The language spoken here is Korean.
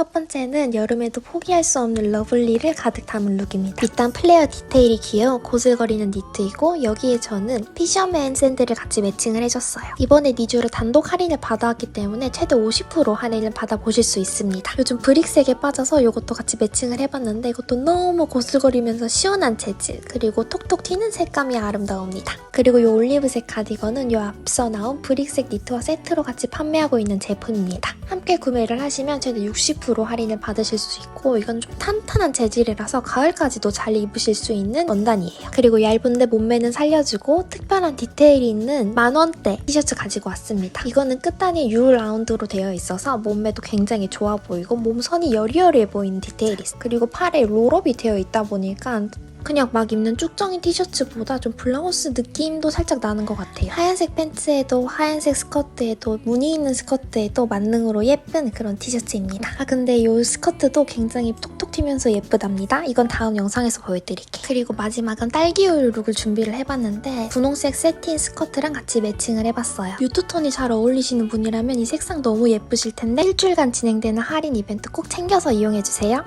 첫 번째는 여름에도 포기할 수 없는 러블리를 가득 담은 룩입니다. 일단 플레어 디테일이 귀여운 고슬거리는 니트이고 여기에 저는 피셔맨 샌들을 같이 매칭을 해줬어요. 이번에 니주를 단독 할인을 받아왔기 때문에 최대 50% 할인을 받아보실 수 있습니다. 요즘 브릭색에 빠져서 이것도 같이 매칭을 해봤는데 이것도 너무 고슬거리면서 시원한 재질 그리고 톡톡 튀는 색감이 아름다웁니다. 그리고 이 올리브색 가디건은 이 앞서 나온 브릭색 니트와 세트로 같이 판매하고 있는 제품입니다. 함께 구매를 하시면 최대 60% 할인을 받으실 수 있고 이건 좀 탄탄한 재질이라서 가을까지도 잘 입으실 수 있는 원단이에요. 그리고 얇은데 몸매는 살려주고 특별한 디테일이 있는 만원대 티셔츠 가지고 왔습니다. 이거는 끝단이 U 라운드로 되어 있어서 몸매도 굉장히 좋아 보이고 몸선이 여리여리해 보이는 디테일이 있어요. 그리고 팔에 롤업이 되어 있다 보니까 그냥 막 입는 쭉정이 티셔츠보다 좀 블라우스 느낌도 살짝 나는 것 같아요. 하얀색 팬츠에도 하얀색 스커트에도 무늬 있는 스커트에도 만능으로 예쁜 그런 티셔츠입니다. 아 근데 이 스커트도 굉장히 톡톡 튀면서 예쁘답니다. 이건 다음 영상에서 보여드릴게요. 그리고 마지막은 딸기우유 룩을 준비를 해봤는데 분홍색 세틴 스커트랑 같이 매칭을 해봤어요. 뮤트톤이 잘 어울리시는 분이라면 이 색상 너무 예쁘실 텐데 일주일간 진행되는 할인 이벤트 꼭 챙겨서 이용해주세요.